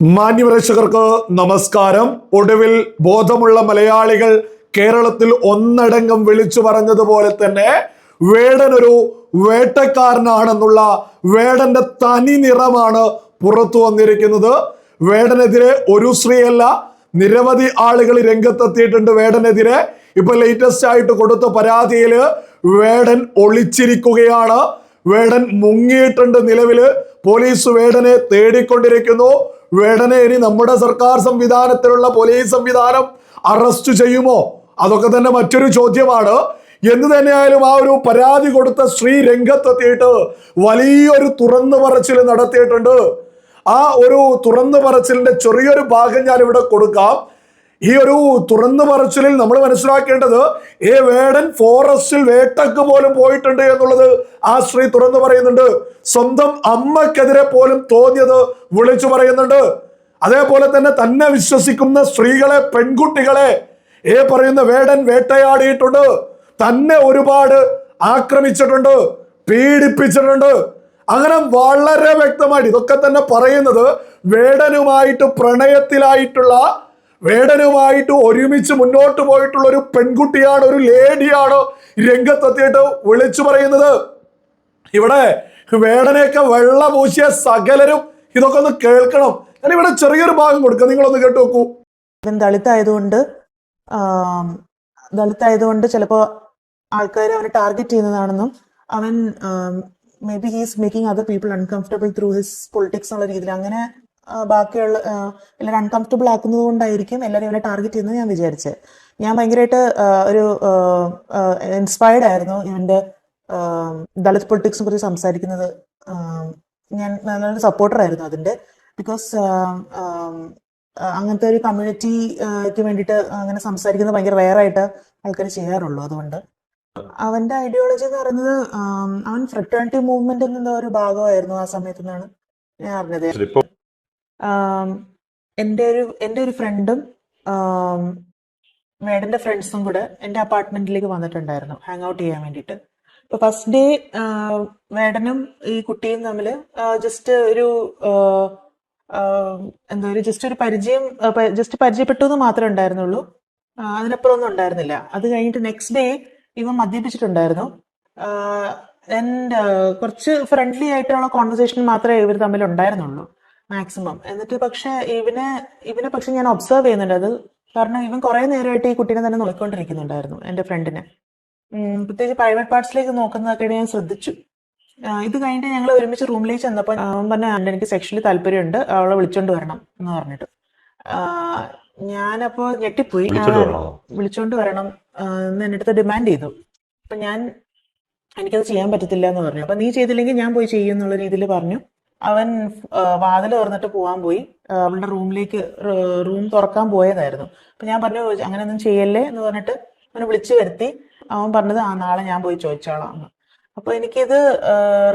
മാന്യപ്രേക്ഷകർക്ക് നമസ്കാരം. ഒടുവിൽ ബോധമുള്ള മലയാളികൾ കേരളത്തിൽ ഒന്നടങ്കം വിളിച്ചു പറഞ്ഞതുപോലെ തന്നെ വേടൻ ഒരു വേട്ടക്കാരനാണെന്നുള്ള വേടന്റെ തനി നിറമാണ് പുറത്തു വന്നിരിക്കുന്നത്. വേടനെതിരെ ഒരു സ്ത്രീയല്ല നിരവധി ആളുകൾ രംഗത്തെത്തിയിട്ടുണ്ട് വേടനെതിരെ. ഇപ്പൊ ലേറ്റസ്റ്റ് ആയിട്ട് കൊടുത്ത പരാതിയിൽ വേടൻ ഒളിച്ചിരിക്കുകയാണ്. വേടൻ മുങ്ങിയിട്ടുണ്ട് നിലവിൽ. പോലീസ് വേടനെ തേടിക്കൊണ്ടിരിക്കുന്നു. വേടനെ ഇനി നമ്മുടെ സർക്കാർ സംവിധാനത്തിലുള്ള പോലീസ് സംവിധാനം അറസ്റ്റ് ചെയ്യുമോ? അതൊക്കെ തന്നെ മറ്റൊരു ചോദ്യമാണ്. എന്ന് തന്നെയായാലും ആ ഒരു പരാതി കൊടുത്ത സ്ത്രീ രംഗത്തെത്തിയിട്ട് വലിയൊരു തുറന്നു പറച്ചിൽ നടത്തിയിട്ടുണ്ട്. ആ ഒരു തുറന്നു പറച്ചിലിന്റെ ചെറിയൊരു ഭാഗം ഞാൻ ഇവിടെ കൊടുക്കാം. ഈ ഒരു തുറന്നു പറച്ചിലിൽ നമ്മൾ മനസ്സിലാക്കേണ്ടത് ഏ വേടൻ ഫോറസ്റ്റിൽ വേട്ടക്ക് പോലും പോയിട്ടുണ്ട് എന്നുള്ളത് ആ സ്ത്രീ തുറന്നു പറയുന്നുണ്ട്. സ്വന്തം അമ്മക്കെതിരെ പോലും തോന്നിയത് വിളിച്ചു പറയുന്നുണ്ട്. അതേപോലെ തന്നെ തന്നെ വിശ്വസിക്കുന്ന സ്ത്രീകളെ പെൺകുട്ടികളെ ഏ പറയുന്ന വേടൻ വേട്ടയാടിയിട്ടുണ്ട്. തന്നെ ഒരുപാട് ആക്രമിച്ചിട്ടുണ്ട് പീഡിപ്പിച്ചിട്ടുണ്ട്. അങ്ങനെ വളരെ വ്യക്തമായിട്ട് ഇതൊക്കെ തന്നെ പറയുന്നത് വേടനുമായിട്ട് പ്രണയത്തിലായിട്ടുള്ള വേടനുമായിട്ട് ഒരുമിച്ച് മുന്നോട്ട് പോയിട്ടുള്ള ഒരു പെൺകുട്ടിയാണ് ഒരു ലേഡിയാണ് രംഗത്തെത്തിയിട്ട് വിളിച്ചു പറയുന്നത്. ഇവിടെ വേടനെയൊക്കെ വെള്ള പൂശിയ സകലരും ഇതൊക്കെ ഒന്ന് കേൾക്കണം. ഞാൻ ഇവിടെ ചെറിയൊരു ഭാഗം കൊടുക്കാം. നിങ്ങളൊന്ന് കേട്ടു നോക്കൂ ദളിതായതുകൊണ്ട് ദളിതായതുകൊണ്ട് ചിലപ്പോൾ ആൾക്കാർ അവനെ ടാർഗറ്റ് ചെയ്യുന്നതാണെന്നും അവൻ may be he's making other people uncomfortable through his politics എന്നുള്ള രീതിയിൽ. അങ്ങനെ ബാക്കിയുള്ള എല്ലാവരും അൺകംഫർട്ടബിൾ ആക്കുന്നത് കൊണ്ടായിരിക്കും എല്ലാവരും ഇവരെ ടാർഗറ്റ് ചെയ്യുന്നത് ഞാൻ വിചാരിച്ചത് ഞാൻ ഭയങ്കരമായിട്ട് ഒരു ഇൻസ്പയർഡ് ആയിരുന്നു ഇവന്റെ ദളിത് പൊളിറ്റിക്സിനെ കുറിച്ച് സംസാരിക്കുന്നത്. ഞാൻ നല്ലൊരു സപ്പോർട്ടർ ആയിരുന്നു അതിന്റെ. ബിക്കോസ് അങ്ങനത്തെ ഒരു കമ്മ്യൂണിറ്റിക്ക് വേണ്ടിയിട്ട് അങ്ങനെ സംസാരിക്കുന്നത് ഭയങ്കര ആയിട്ട് ആൾക്കാർ ചെയ്യാറുള്ളൂ അതുകൊണ്ട്. അവന്റെ ഐഡിയോളജി എന്ന് പറയുന്നത് അവൻ ഫ്രട്ടേണിറ്റി മൂവ്മെന്റിന്റെ ഒരു ഭാഗമായിരുന്നു ആ സമയത്ത് നിന്നാണ് ഞാൻ അറിഞ്ഞത്. എന്റെ ഒരു എന്റെ ഒരു ഫ്രണ്ടും മേഡന്റെ ഫ്രണ്ട്സും കൂടെ എന്റെ അപ്പാർട്ട്മെന്റിലേക്ക് വന്നിട്ടുണ്ടായിരുന്നു ഹാങ് ഔട്ട് ചെയ്യാൻ വേണ്ടിയിട്ട്. അപ്പൊ ഫസ്റ്റ് ഡേ മേഡനും ഈ കുട്ടിയും തമ്മിൽ ജസ്റ്റ് ഒരു എന്താ ഒരു ജസ്റ്റ് ഒരു പരിചയം ജസ്റ്റ് പരിചയപ്പെട്ടു എന്ന് മാത്രമേ ഉണ്ടായിരുന്നുള്ളൂ. അതിനപ്പുറം ഒന്നും ഉണ്ടായിരുന്നില്ല. അത് കഴിഞ്ഞിട്ട് നെക്സ്റ്റ് ഡേ ഇവൻ മദ്യപിച്ചിട്ടുണ്ടായിരുന്നു. ആൻഡ് കുറച്ച് ഫ്രണ്ട്ലി ആയിട്ടുള്ള കോൺവെർസേഷൻ മാത്രമേ ഇവർ തമ്മിൽ ഉണ്ടായിരുന്നുള്ളൂ. മാക്സിമം എന്നിട്ട് പക്ഷെ ഇവനെ ഇവനെ പക്ഷെ ഞാൻ ഒബ്സർവ് ചെയ്യുന്നുണ്ട്. അത് കാരണം ഇവൻ കുറെ നേരമായിട്ട് ഈ കുട്ടീനെ തന്നെ നോക്കിക്കൊണ്ടിരിക്കുന്നുണ്ടായിരുന്നു എന്റെ ഫ്രണ്ടിനെ പ്രത്യേകിച്ച് പ്രൈവറ്റ് പാർട്സിലേക്ക് നോക്കുന്നതൊക്കെ ഞാൻ ശ്രദ്ധിച്ചു. ഇത് കഴിഞ്ഞിട്ട് ഞങ്ങൾ ഒരുമിച്ച് റൂമിലേക്ക് ചെന്നപ്പോൾ അവൻ പറഞ്ഞ "ആണ്ട് എനിക്ക് സെക്ഷലി താല്പര്യമുണ്ട് അവളെ വിളിച്ചോണ്ട് വരണം എന്ന് പറഞ്ഞിട്ട്. ഞാനപ്പോ ഞെട്ടിപ്പോയി. വിളിച്ചോണ്ട് വരണോ? വരണം എന്ന് എന്റെ അടുത്ത് ഡിമാൻഡ് ചെയ്തു. അപ്പൊ ഞാൻ എനിക്കത് ചെയ്യാൻ പറ്റത്തില്ല എന്ന് പറഞ്ഞു. അപ്പൊ നീ ചെയ്തില്ലെങ്കിൽ ഞാൻ പോയി ചെയ്യും എന്നുള്ള രീതിയിൽ പറഞ്ഞു. അവൻ വാതിൽ തുറന്നിട്ട് പോകാൻ പോയി. അവളുടെ റൂമിലേക്ക് റൂം തുറക്കാൻ പോയതായിരുന്നു. അപ്പൊ ഞാൻ പറഞ്ഞു അങ്ങനെയൊന്നും ചെയ്യല്ലേ? എന്ന് പറഞ്ഞിട്ട് അവനെ വിളിച്ചു വരുത്തി. അവൻ പറഞ്ഞത് ആ നാളെ ഞാൻ പോയി ചോദിച്ചോളാം. എന്ന് അപ്പൊ എനിക്കിത്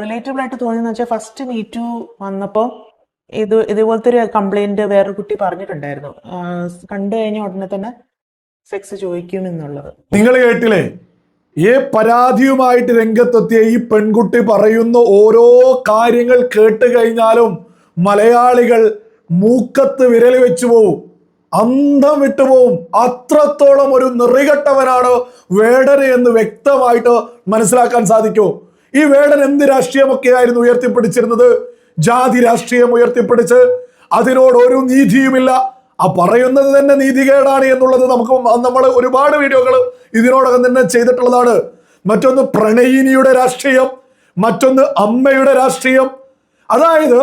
റിലേറ്റബിൾ ആയിട്ട് തോന്നിയെന്ന് വെച്ചാൽ ഫസ്റ്റ് മീറ്റു വന്നപ്പോ ഇത് ഇതുപോലത്തെ ഒരു കംപ്ലൈന്റ് വേറൊരു കുട്ടി പറഞ്ഞിട്ടുണ്ടായിരുന്നു. കണ്ടു കഴിഞ്ഞ ഉടനെ തന്നെ സെക്സ് ചോദിക്കും എന്നുള്ളത്. നിങ്ങൾ കേട്ടില്ലേ? ഈ പരാതിയുമായിട്ട് രംഗത്തെത്തിയ ഈ പെൺകുട്ടി പറയുന്ന ഓരോ കാര്യങ്ങൾ കേട്ട് കഴിഞ്ഞാലും മലയാളികൾ മൂക്കത്ത് വിരൽ വെച്ചു പോവും. അന്തം വിട്ടുപോവും അത്രത്തോളം ഒരു നിറികെട്ടവനാണ് വേടന് എന്ന് വ്യക്തമായിട്ട് മനസ്സിലാക്കാൻ സാധിക്കൂ. ഈ വേടൻ എന്ത് രാഷ്ട്രീയമൊക്കെയായിരുന്നു ഉയർത്തിപ്പിടിച്ചിരുന്നത്? ജാതി രാഷ്ട്രീയം ഉയർത്തിപ്പിടിച്ച് അതിനോട് ഒരു നീതിയുമില്ല. ആ പറയുന്നത് തന്നെ നീതികേടാണ് എന്നുള്ളത് നമുക്ക് നമ്മൾ ഒരുപാട് വീഡിയോകൾ ഇതിനോടകം തന്നെ ചെയ്തിട്ടുള്ളതാണ്. മറ്റൊന്ന് പ്രണയിനിയുടെ രാഷ്ട്രീയം മറ്റൊന്ന് അമ്മയുടെ രാഷ്ട്രീയം. അതായത്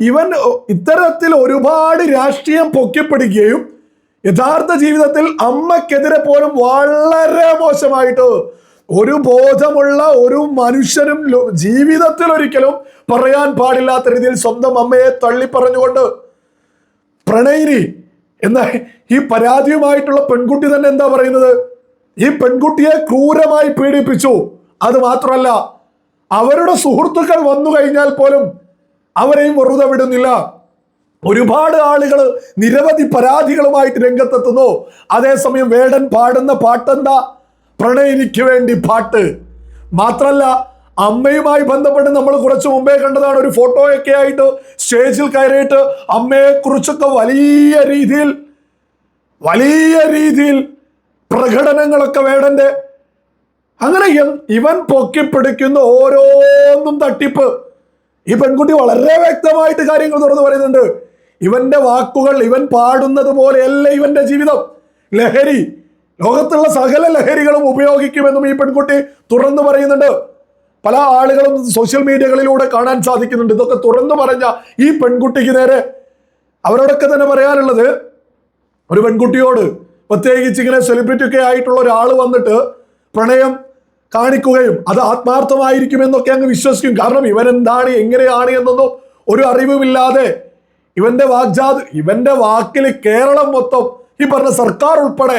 ഇവൻ ഇത്തരത്തിൽ ഒരുപാട് രാഷ്ട്രീയം പൊക്കിപ്പിടിക്കുകയും യഥാർത്ഥ ജീവിതത്തിൽ അമ്മക്കെതിരെ പോലും വളരെ മോശമായിട്ട് ഒരു ബോധമുള്ള ഒരു മനുഷ്യനും ജീവിതത്തിൽ ഒരിക്കലും പറയാൻ പാടില്ലാത്ത രീതിയിൽ സ്വന്തം അമ്മയെ തള്ളി പറഞ്ഞുകൊണ്ട് പ്രണയിനി. എന്ന ഈ പരാതിയുമായിട്ടുള്ള പെൺകുട്ടി തന്നെ എന്താ പറയുന്നത്? ഈ പെൺകുട്ടിയെ ക്രൂരമായി പീഡിപ്പിച്ചു. അത് മാത്രമല്ല അവരുടെ സുഹൃത്തുക്കൾ വന്നു കഴിഞ്ഞാൽ പോലും അവരെയും വെറുതെ വിടുന്നില്ല. ഒരുപാട് ആളുകൾ നിരവധി പരാതികളുമായിട്ട് രംഗത്തെത്തുന്നു. അതേസമയം വേടൻ പാടുന്ന പാട്ടെന്താ? പ്രണയിനിക്ക് വേണ്ടി പാട്ട്. മാത്രല്ല അമ്മയുമായി ബന്ധപ്പെട്ട് നമ്മൾ കുറച്ച് മുമ്പേ കണ്ടതാണ് ഒരു ഫോട്ടോയൊക്കെ ആയിട്ട് സ്റ്റേജിൽ കയറിയിട്ട് അമ്മയെക്കുറിച്ചൊക്കെ വലിയ രീതിയിൽ വലിയ രീതിയിൽ പ്രകടനങ്ങളൊക്കെ വേടന്റെ അങ്ങനെ ഇവൻ- പൊക്കിപ്പിടിക്കുന്ന ഓരോന്നും തട്ടിപ്പ്. ഈ പെൺകുട്ടി വളരെ വ്യക്തമായിട്ട് കാര്യങ്ങൾ തുറന്നു പറയുന്നുണ്ട്. ഇവന്റെ വാക്കുകൾ ഇവൻ പാടുന്നത് പോലെയല്ല ഇവന്റെ ജീവിതം. ലഹരി ലോകത്തുള്ള സകല ലഹരികളും ഉപയോഗിക്കുമെന്നും ഈ പെൺകുട്ടി തുറന്നു പറയുന്നുണ്ട്. പല ആളുകളും സോഷ്യൽ മീഡിയകളിലൂടെ കാണാൻ സാധിക്കുന്നുണ്ട്. ഇതൊക്കെ തുറന്നു പറഞ്ഞ ഈ പെൺകുട്ടിക്ക് നേരെ അവരോടൊക്കെ തന്നെ പറയാനുള്ളത് ഒരു പെൺകുട്ടിയോട് പ്രത്യേകിച്ച് ഇങ്ങനെ സെലിബ്രിറ്റി ഒക്കെ ആയിട്ടുള്ള ഒരാൾ വന്നിട്ട് പ്രണയം കാണിക്കുകയും അത് ആത്മാർത്ഥമായിരിക്കുമെന്നൊക്കെ അങ്ങ് വിശ്വസിക്കും. കാരണം ഇവൻ എന്താണ് എങ്ങനെയാണ് എന്നൊന്നും ഒരു അറിവുമില്ലാതെ ഇവന്റെ വാഗ്ജാത് ഇവന്റെ വാക്കിൽ കേരളം മൊത്തം ഈ പറഞ്ഞ സർക്കാർ ഉൾപ്പെടെ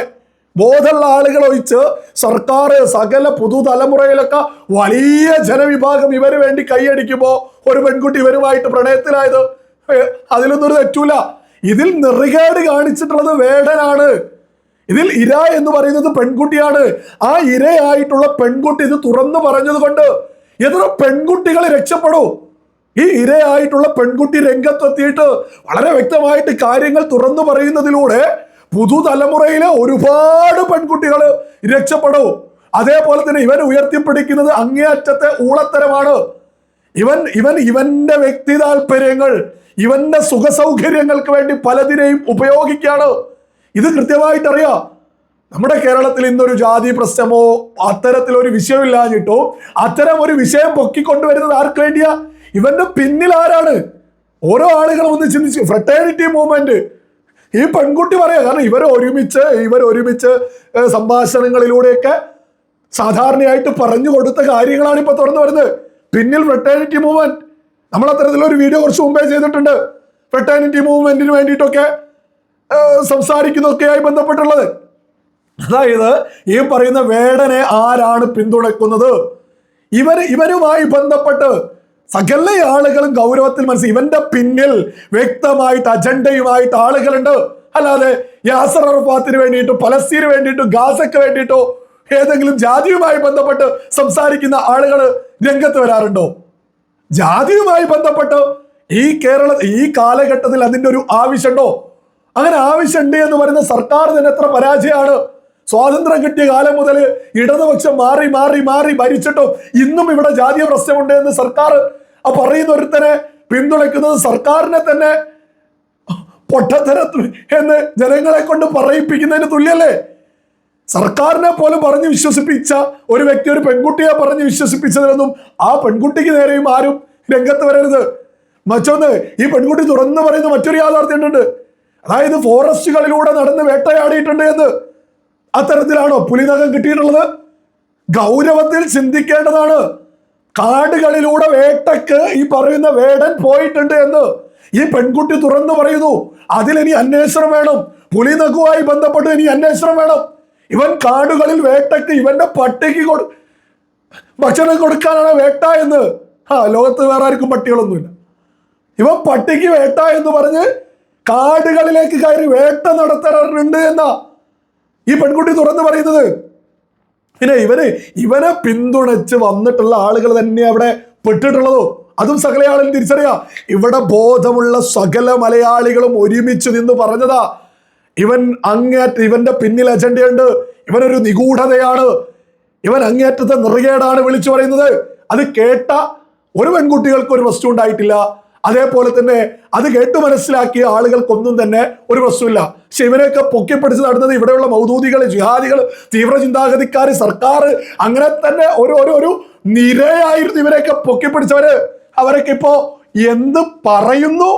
ബോധമുള്ള ആളുകൾ ഒഴിച്ച് സർക്കാർ സകല പുതുതലമുറയിലൊക്കെ വലിയ ജനവിഭാഗം ഇവർ വേണ്ടി കൈയടിക്കുമ്പോൾ ഒരു പെൺകുട്ടി ഇവരുമായിട്ട് പ്രണയത്തിലായത്. അതിലൊന്നും ഒരു തെറ്റൂല. ഇതിൽ നെറുകേട് കാണിച്ചിട്ടുള്ളത് വേടനാണ്. ഇതിൽ ഇര എന്ന് പറയുന്നത് പെൺകുട്ടിയാണ്. ആ ഇരയായിട്ടുള്ള പെൺകുട്ടി ഇത് തുറന്നു പറഞ്ഞത് കൊണ്ട് എത്ര പെൺകുട്ടികൾ രക്ഷപ്പെടൂ? ഈ ഇരയായിട്ടുള്ള പെൺകുട്ടി രംഗത്തെത്തിയിട്ട് വളരെ വ്യക്തമായിട്ട് കാര്യങ്ങൾ തുറന്നു പറയുന്നതിലൂടെ പുതുതലമുറയിലെ ഒരുപാട് പെൺകുട്ടികൾ രക്ഷപ്പെടും. അതേപോലെ തന്നെ ഇവൻ ഉയർത്തിപ്പിടിക്കുന്നത് അങ്ങേയറ്റത്തെ ഊളത്തരമാണ്. ഇവൻ ഇവൻ ഇവന്റെ വ്യക്തി താല്പര്യങ്ങൾ ഇവന്റെ സുഖസൗകര്യങ്ങൾക്ക് വേണ്ടി പലതിനെയും ഉപയോഗിക്കുകയാണ്. ഇത് കൃത്യമായിട്ട് അറിയാം നമ്മുടെ കേരളത്തിൽ ഇന്നൊരു ജാതി പ്രശ്നമോ അത്തരത്തിലൊരു വിഷയമില്ലാഞ്ഞിട്ടോ അത്തരം ഒരു വിഷയം പൊക്കിക്കൊണ്ടുവരുന്നത് ആർക്ക് വേണ്ടിയാ? ഇവന്റെ പിന്നിൽ ആരാണ്? ഓരോ ആളുകളും ഒന്ന് ചിന്തിച്ചു ഫ്രട്ടേണിറ്റി മൂവ്മെന്റ് ഈ പെൺകുട്ടി പറയാം കാരണം ഇവർ ഒരുമിച്ച് ഇവർ ഒരുമിച്ച് സംഭാഷണങ്ങളിലൂടെയൊക്കെ സാധാരണയായിട്ട് പറഞ്ഞു കൊടുത്ത കാര്യങ്ങളാണ് ഇപ്പൊ തുറന്നു വരുന്നത്. പിന്നിൽ ഫ്രട്ടേണിറ്റി മൂവ്മെന്റ് നമ്മൾ അത്തരത്തിലൊരു വീഡിയോ കുറച്ച് മുമ്പേ ചെയ്തിട്ടുണ്ട്. ഫ്രട്ടേണിറ്റി മൂവ്മെന്റിന് വേണ്ടിയിട്ടൊക്കെ സംസാരിക്കുന്നതൊക്കെയായി ബന്ധപ്പെട്ടുള്ളത്. അതായത് ഈ പറയുന്ന വേടനെ ആരാണ് പിന്തുണക്കുന്നത് ഇവർ ഇവരുമായി ബന്ധപ്പെട്ട് സകല ആളുകളും ഗൗരവത്തിൽ മനസ്സിൽ ഇവന്റെ പിന്നിൽ വ്യക്തമായിട്ട് അജണ്ടയുമായിട്ട് ആളുകളുണ്ട്. അല്ലാതെ യാസർ അറഫാത്തിന് വേണ്ടിയിട്ടോ പലസ്തീന് വേണ്ടിയിട്ടോ ഗാസയ്ക്ക് വേണ്ടിയിട്ടോ ഏതെങ്കിലും ജാതിയുമായി ബന്ധപ്പെട്ട് സംസാരിക്കുന്ന ആളുകൾ രംഗത്ത് വരാറുണ്ടോ? ജാതിയുമായി ബന്ധപ്പെട്ട് ഈ കേരള ഈ കാലഘട്ടത്തിൽ അതിന്റെ ഒരു ആവശ്യമുണ്ടോ? അങ്ങനെ ആവശ്യമുണ്ട് എന്ന് പറയുന്ന സർക്കാർ തന്നെ എത്ര പരാജയമാണ്. സ്വാതന്ത്ര്യം കിട്ടിയ കാലം മുതൽ ഇടതുപക്ഷം മാറി മാറി മാറി ഭരിച്ചിട്ടും ഇന്നും ഇവിടെ ജാതീയ പ്രശ്നമുണ്ട് എന്ന് സർക്കാർ ആ പറയുന്ന ഒരുത്തനെ പിന്തുണയ്ക്കുന്നത് സർക്കാരിനെ തന്നെ പൊട്ടത്തരത്ത് എന്ന് ജനങ്ങളെ കൊണ്ട് പറയിപ്പിക്കുന്നതിന് തുല്യല്ലേ? സർക്കാരിനെ പോലും പറഞ്ഞ് വിശ്വസിപ്പിച്ച ഒരു വ്യക്തി ഒരു പെൺകുട്ടിയെ പറഞ്ഞ് വിശ്വസിപ്പിച്ചതിനൊന്നും ആ പെൺകുട്ടിക്ക് നേരെയും ആരും രംഗത്ത് വരരുത്. മറ്റൊന്ന് ഈ പെൺകുട്ടി തുറന്നു പറയുന്ന മറ്റൊരു യാഥാർത്ഥ്യമുണ്ട്. അതായത് ഫോറസ്റ്റുകളിലൂടെ നടന്ന് വേട്ടയാടിയിട്ടുണ്ട് എന്ന്. അത്തരത്തിലാണോ പുലിനകം കിട്ടിയിട്ടുള്ളത്? ഗൗരവത്തിൽ ചിന്തിക്കേണ്ടതാണ്. കാടുകളിലൂടെ വേട്ടക്ക് ഈ പറയുന്ന വേടൻ പോയിട്ടുണ്ട് എന്ന് ഈ പെൺകുട്ടി തുറന്നു പറയുന്നു. അതിലിനി അന്വേഷണം വേണം. പുലിനഖുമായി ബന്ധപ്പെട്ട് ഇനി അന്വേഷണം വേണം. ഇവൻ കാടുകളിൽ വേട്ടക്ക് ഇവന്റെ പട്ടിക്ക് കൊടു ഭക്ഷണം കൊടുക്കാനാണ് വേട്ട എന്ന്. ആ ലോകത്ത് വേറെ ആർക്കും പട്ടികളൊന്നുമില്ല. ഇവൻ പട്ടിക്ക് വേട്ട എന്ന് പറഞ്ഞ് കാടുകളിലേക്ക് കയറി വേട്ട നടത്താറുണ്ട് എന്നാ. ഈ പെൺകുട്ടി തുറന്നു പറയുന്നത്. പിന്നെ ഇവന് ഇവനെ പിന്തുണച്ച് വന്നിട്ടുള്ള ആളുകൾ തന്നെ അവിടെ പെട്ടിട്ടുള്ളതോ. അതും സകല ആളും തിരിച്ചറിയാം. ഇവിടെ ബോധമുള്ള സകല മലയാളികളും ഒരുമിച്ച് നിന്ന് പറഞ്ഞതാ. ഇവൻ അങ്ങേറ്റ ഇവന്റെ പിന്നിൽ അജണ്ടയുണ്ട്. ഇവനൊരു നിഗൂഢതയാണ്. ഇവൻ അങ്ങേറ്റത്തെ നിറുകേടാണ് വിളിച്ചു പറയുന്നത്. അത് കേട്ട ഒരു പെൺകുട്ടികൾക്ക് ഒരു പ്രശ്നം ഉണ്ടായിട്ടില്ല. അതേപോലെ തന്നെ അത് കേട്ട് മനസ്സിലാക്കിയ ആളുകൾക്കൊന്നും തന്നെ ഒരു പ്രശ്നമില്ല. പക്ഷെ ഇവരെയൊക്കെ പൊക്കിപ്പിടിച്ച് നടന്നത് ഇവിടെയുള്ള മൗദൂദികൾ ജിഹാദികൾ തീവ്ര ചിന്താഗതിക്കാർ സർക്കാർ അങ്ങനെ തന്നെ ഒരു ഒരു ഒരു നിരയായിരുന്നു ഇവരെയൊക്കെ പൊക്കിപ്പിടിച്ചവര്. അവരൊക്കെ ഇപ്പോ എന്ത് പറയുന്നു?